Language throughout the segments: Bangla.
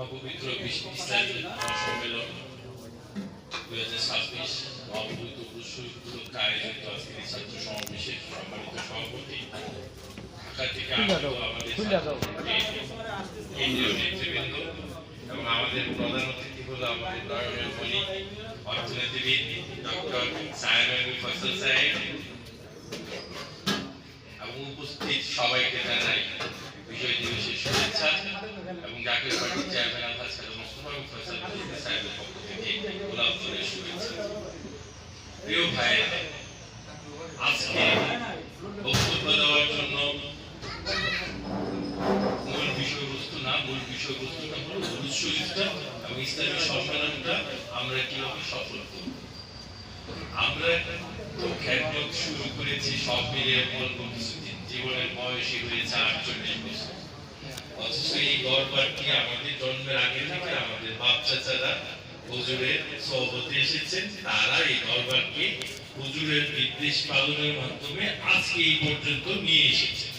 মহাপবিত্র দুই হাজার ছাব্বিশ মহাপবিত্র পুরস্কার উপলক্ষে আয়োজিত আজকের ছাত্র সমাবেশের সম্মানিত সভাপতি ঢাকা থেকে আমাদের কেন্দ্রীয় নেতৃবৃন্দ এবং আমাদের প্রধান অতিথি হলো আমাদের নয়নের মণি অর্থনীতিবিদ ডক্টর সাহেব ফসল সাহেব। এবং উপস্থিত সবাইকে জানাই বিজয় দিবসের শুভেচ্ছা এবং জাতীয় পার্টির চেয়ারম্যান আলহাজ খাজা মোস্তফা এবং ফয়সাল মুজিব সাহেবের পক্ষ গোলাপ ফুলের শুভেচ্ছা প্রিয় ভাই, আজকে বক্তব্য দেওয়ার জন্য মূল বিষয়বস্তু না, মূল বিষয়বস্তুটা হলো শরীফটা এবং ইসলামী সম্মেলনটা আমরা কীভাবে সফল করব। আমরা তো শুরু করেছি সব মিলিয়ে বলব কিছুদিন। জীবনের বয়সী হয়েছে আটচল্লিশ বছর। অথচ এই দরবারটি আমাদের জন্মের আগে থেকে আমাদের বাপ চাচারা হুজুরের সহবতে এসেছেন, তারা এই দরবারকে হুজুরের নির্দেশ পালনের মাধ্যমে আজকে এই পর্যন্ত নিয়ে এসেছেন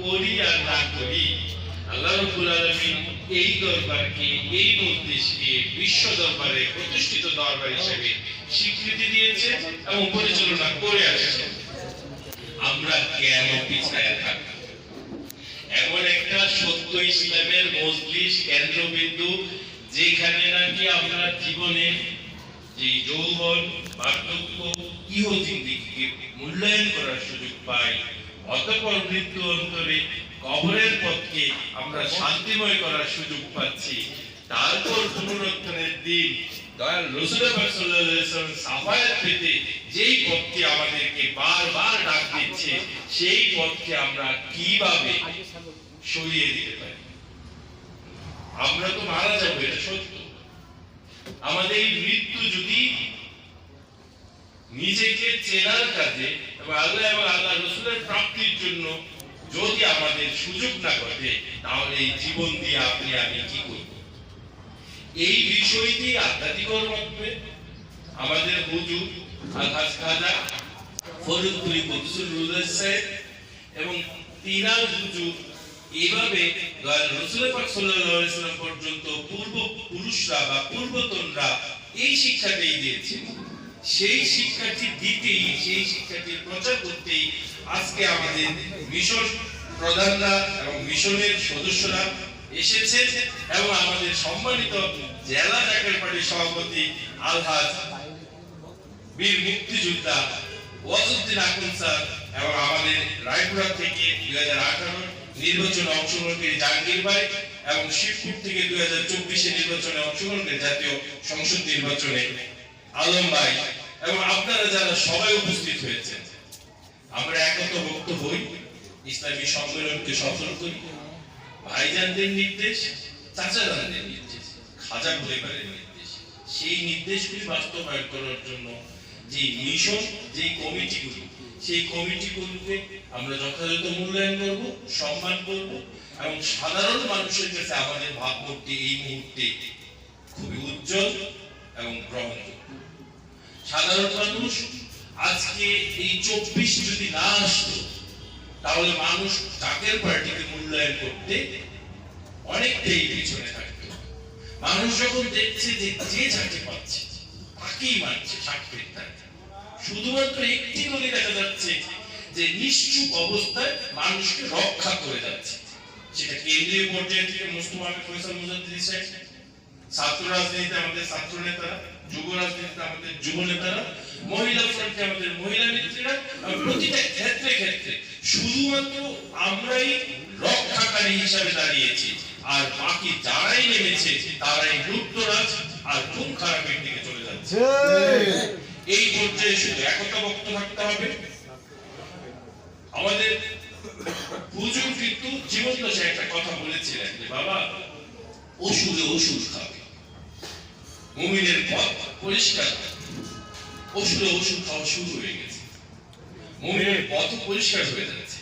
করি আর না করি এই দরবারকে, এই বিশ্ব দরবারে প্রতিষ্ঠিত দরবার হিসেবে স্বীকৃতি দিয়েছে এবং পরিচালনা করে আসছে আমরা কেন পিছায় এমন একটা সত্য ইসলামের মজলিস, কেন্দ্রবিন্দু যেখানে নাকি আমরা জীবনে যে যৌবন বার্ধক্য ইহ জিন্দিগিকে মূল্যায়ন করার সুযোগ পাই অতঃপর মৃত্যু অন্তরে কবরের পথকে আমরা শান্তিময় করার সুযোগ পাচ্ছি। তারপর পুনরুত্থানের দিন, দয়াল রসুল সাফায়াত পেতে যেই পথকে আমাদেরকে বারবার ডাক দিচ্ছে, সেই পথকে আমরা কীভাবে সরিয়ে দিতে পারি? আমরা তো মারা যাব, এটা সত্য। আমাদের এই মৃত্যু যদি নিজেকে চেনার কাজে এবং আল্লাহ এবং আল্লাহ রসুলের প্রাপ্তির জন্য যদি আমাদের সুযোগ না ঘটে, তাহলে এই জীবন দিয়ে আপনি আমি কি করব? এই বিষয়টি আধ্যাত্মিকর মাধ্যমে আমাদের হুজুর খাজা ফরিদপুরি বদসুল রুদাস সাহেব এবং তিনার হুজুর এইভাবে রসুল পর্যন্ত পূর্ব পুরুষরা বা পূর্বতনরা এই শিক্ষাটাই দিয়েছে। সেই শিক্ষাটি দিতেই, সেই শিক্ষাটি প্রচার করতেই আজকে আমাদের মিশন প্রধানরা এবং মিশনের সদস্যরা এসেছে এবং আমাদের সম্মানিত জেলা জাকের পার্টির সভাপতি আলহাজ বীর মুক্তিযোদ্ধা ওয়াজুদ্দিন আকুন স্যার এবং আমাদের রায়পুরা থেকে দুই হাজার আঠারো নির্বাচনে অংশগ্রহণকারী জাহাঙ্গীর ভাই এবং শিবপুর থেকে দুই হাজার চব্বিশে নির্বাচনে অংশগ্রহণকারী জাতীয় সংসদ নির্বাচনে আলম ভাই। এবং আপনারা যারা সবাই উপস্থিত হয়েছেন, আমরা একতাভুক্ত হই ইসলামী সম্মেলনকে সফল করি। ভাইজানদের নির্দেশ চাচাজানদের নির্দেশ, খাজা পরিবারের নির্দেশ, সেই নির্দেশগুলি বাস্তবায়ন করার জন্য যে মিশন, যে কমিটিগুলি সেই কমিটি কমিটিগুলোকে আমরা যথাযথ মূল্যায়ন করব, সম্মান করব এবং সাধারণ মানুষের কাছে আমাদের ভাবমূর্তি এই মুহূর্তে খুবই উজ্জ্বল এবং গ্রহণযোগ্য। সাধারণ মানুষ, আজকে এই চব্বিশ যদি না আসতো, তাহলে মানুষ জাকের পার্টিকে মূল্যায়ন করতে অনেকটাই পিছনে থাকতো। মানুষ যখন দেখছে যে যে যাকে পাচ্ছে, তাকেই মানছে সাক্ষীর শুধুমাত্র একটি গলি দেখা যাচ্ছে যে নিশ্চুপ অবস্থায় মানুষকে রক্ষা করে যাচ্ছে। সেটা কেন্দ্রীয় পর্যায়ে থেকে মুস্তফা ফয়সাল মুজাদ্দিদ সাহেব ছাত্র রাজনীতিতে আমাদের ছাত্র নেতারা, যুব রাজনীতিতে আমাদের যুব নেতারা, মহিলা ফ্রন্টে আমাদের মহিলা নেত্রীরা প্রতিটা ক্ষেত্রে ক্ষেত্রে শুধুমাত্র আমরাই রক্ষাকারী হিসাবে দাঁড়িয়েছি। আর বাকি যারাই নেমেছে, তারাই লুপ্তরাজ আর খুব খারাপের দিকে চলে যাচ্ছে। এই পর্যায়ে শুধু একতা বক্ত থাকতে হবে। আমাদের হুজুর কিন্তু জীবন দশায় একটা কথা বলেছিলেন যে, বাবা, ওষুধে ওষুধ খাবে। মুমিনের পথ পরিষ্কার। ওষুধে ওষুধ খাওয়া শুরু হয়ে গেছে। মুমিনের পথ পরিষ্কার হয়ে যাচ্ছে।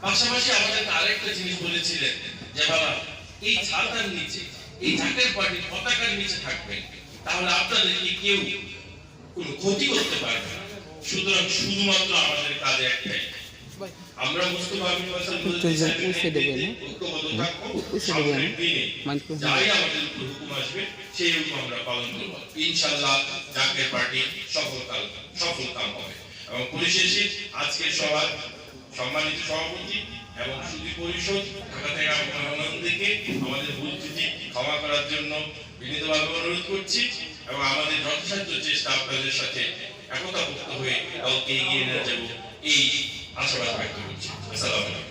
পাশাপাশি আমাদের আরেকটা জিনিস বলেছিলেন যে, বাবা, এই ছাতার নিচে, এই ঝাঁকের পার্টির পতাকার নিচে থাকবেন। তাহলে আপনাদেরকে কেউ কোনো ক্ষতি করতে পারবে না সুতরাং শুধুমাত্র আমাদের কাজে একটাই আমরা মুস্তফা বিন হাসান উত্তর যা- উৎসে দেবে না? ঐক্যবদ্ধ থাকব উৎসে দেবে না? সামনের দিনে মাইক্রোফোন। যাই আমাদের উপর হুকুম আসবে সেই হুকুম আমরা পালন করব ইনশাআল্লাহ জাকের পার্টি সফল কাল হবে এবং পরিশেষে আজকের সভার সম্মানিত সভাপতি এবং সুদী পরিষদ ঢাকা থেকে আমাদের ভুল ক্ষমা করার জন্য বিনীতভাবে অনুরোধ করছি এবং আমাদের যথাসাধ্য চেষ্টা আপনাদের সাথে একতাভুক্ত হয়ে কাউকে এগিয়ে নিয়ে যাব, এই আশাবাদ ব্যক্ত করছি। আসসালামু আলাইকুম।